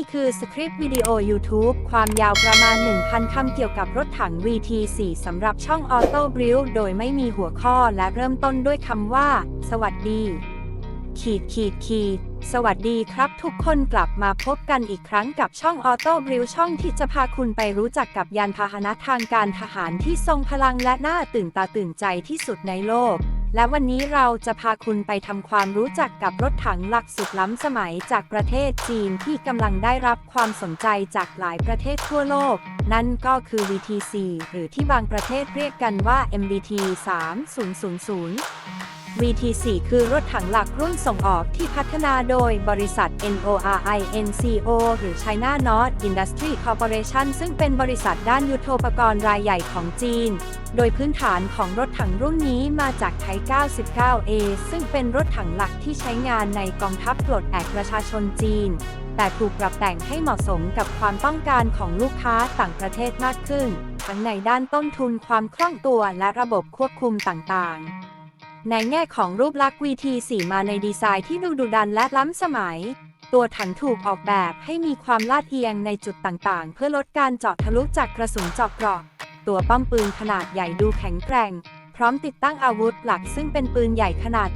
นี่คือสคริปต์วิดีโอ YouTube ความยาวประมาณ 1,000 คำเกี่ยวกับรถถัง VT4 สำหรับช่อง Auto Build โดยไม่มีหัวข้อและเริ่มต้นด้วยคำว่า สวัสดี ขีดขีดขีดสวัสดีครับทุกคนกลับมาพบกันอีกครั้งกับช่อง Auto Build ช่องที่จะพาคุณไปรู้จักกับยานพาหนะทางการทหารที่ทรงพลังและน่าตื่นตาตื่นใจที่สุดในโลก และวันนี้เราจะพาคุณไปทำความรู้จักกับรถถังหลักสุดล้ำสมัยจากประเทศจีนที่กำลังได้รับความสนใจจากหลายประเทศทั่วโลก นั่นก็คือ VTC หรือที่บางประเทศเรียกกันว่า MBT 3000 VT4 คือรถถังหลักรุ่นส่งออกที่พัฒนาโดยบริษัท NORINCO หรือ China North Industry Corporation ซึ่งเป็นบริษัทด้านยุทโธปกรณ์รายใหญ่ของจีน โดยพื้นฐานของรถถังรุ่นนี้มาจากไท 99A ซึ่งเป็นรถถังหลักที่ใช้งานในกองทัพปลดแอกประชาชนจีน แต่ถูกปรับแต่งให้เหมาะสมกับความต้องการของลูกค้าต่างประเทศมากขึ้น ทั้งในด้านต้นทุนความคล่องตัวและระบบควบคุมต่างๆ ในแง่ของรูปลักษณ์ VT4 มาในดีไซน์ที่ดูดุดันและล้ำสมัย ตัวถังถูกออกแบบให้มีความลาดเอียงในจุดต่างๆ เพื่อลดการเจาะทะลุจากกระสุนเจาะเกราะ ตัวป้อมปืนขนาดใหญ่ดูแข็งแกร่ง พร้อมติดตั้งอาวุธหลักซึ่งเป็นปืนใหญ่ขนาด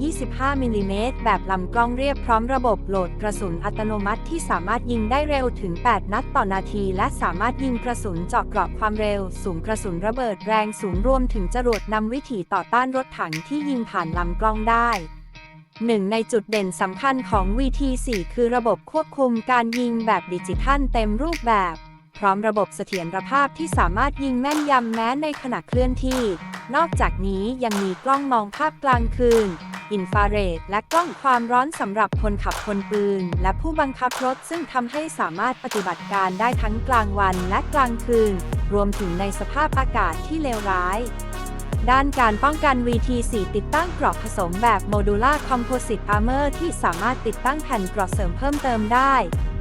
125 มิลลิเมตรแบบลำกล้องเรียบพร้อมระบบโหลดกระสุนอัตโนมัติที่สามารถยิงได้เร็วถึง 8 นัดต่อนาที และสามารถยิงกระสุนเจาะเกราะความเร็ว สูงกระสุนระเบิดแรงสูงรวมถึงจรวดนำวิถีต่อต้านรถถังที่ยิงผ่านลำกล้องได้หนึ่งในจุดเด่นสำคัญของ VT4 คือระบบควบคุมการยิงแบบดิจิทัลเต็มรูปแบบ พร้อมระบบเสถียรภาพที่สามารถยิงแม่นยำแม้ในขณะเคลื่อนที่ นอกจากนี้ยังมีกล้องมองภาพกลางคืน อินฟราเรด และกล้องความร้อนสำหรับคนขับคนปืน และผู้บังคับรถซึ่งทำให้สามารถปฏิบัติการได้ทั้งกลางวันและกลางคืน รวมถึงในสภาพอากาศที่เลวร้ายด้านการป้องกัน VT4 ติดตั้งกราะผสมแบบ Modular Composite Armor ที่สามารถติดตั้งแผ่นกราะเสริมเพิ่มเติมได้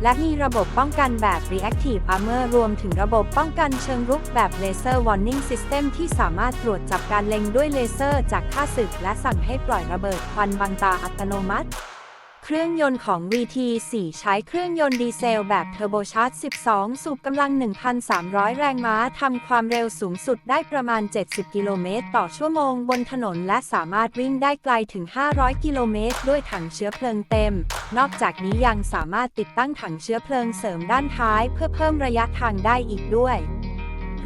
และมีระบบป้องกันแบบ Reactive Armor รวมถึงระบบป้องกันเชิงรุกแบบ Laser Warning System ที่สามารถตรวจจับการเล็งด้วยเลเซอร์จากค่าศึก และสั่งให้ปล่อยระเบิดควันบังตาอัตโนมัติ เครื่องยนต์ของ VT4 ใช้เครื่องยนต์ดีเซลแบบเทอร์โบชาร์จ 12 สูบกำลัง 1,300 แรงม้าทำความเร็วสูงสุดได้ประมาณ 70 กิโลเมตรต่อชั่วโมงบนถนน และสามารถวิ่งได้ไกลถึง 500 กิโลเมตร ด้วยถังเชื้อเพลิงเต็ม นอกจากนี้ยังสามารถติดตั้งถังเชื้อเพลิงเสริมด้านท้าย เพื่อเพิ่มระยะทางได้อีกด้วย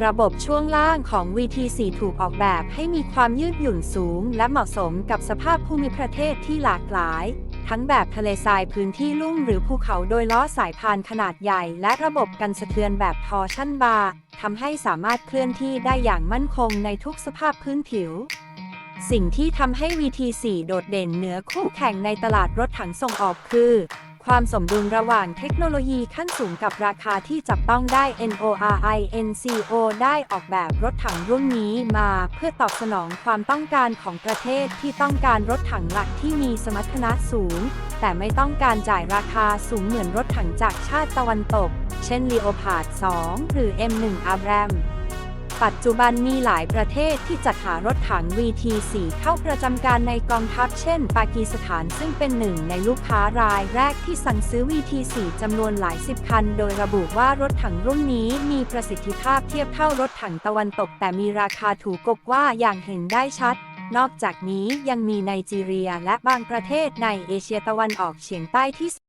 ระบบช่วงล่างของ VT4 ถูกออกแบบให้มีความยืดหยุ่นสูง และเหมาะสมกับสภาพภูมิประเทศที่หลากหลาย ทั้งแบบทะเลทรายพื้นที่ลุ่มหรือภูเขาโดยล้อสายพานขนาดใหญ่ และระบบกันสะเทือนแบบทอร์ชั่นบาร์ทำให้สามารถเคลื่อนที่ได้อย่างมั่นคงในทุกสภาพพื้นผิว สิ่งที่ทำให้ VT4 โดดเด่นเหนือคู่แข่งในตลาดรถถังส่งออกคือ ความสมดุลระหว่างเทคโนโลยีขั้นสูงกับราคาที่จับต้องได้ NORINCO ได้ออกแบบรถถังรุ่นนี้มาเพื่อตอบสนองความต้องการของประเทศที่ต้องการรถถังหลักที่มีสมรรถนะสูง แต่ไม่ต้องการจ่ายราคาสูงเหมือนรถถังจากชาติตะวันตก เช่น Leopard 2 หรือ M1 Abram ปัจจุบันมีหลายประเทศที่จัดหารถถัง VT4 เข้าประจำการในกองทัพเช่น ปากีสถานซึ่งเป็นหนึ่งในลูกค้ารายแรกที่สั่งซื้อ VT4 จำนวนหลายสิบคัน โดยระบุว่ารถถังรุ่นนี้มีประสิทธิภาพเทียบเท่ารถถังตะวันตก แต่มีราคาถูกกว่าอย่างเห็นได้ชัดนอกจากนี้ยังมีไนจีเรียและบางประเทศในเอเชียตะวันออกเฉียงใต้ที่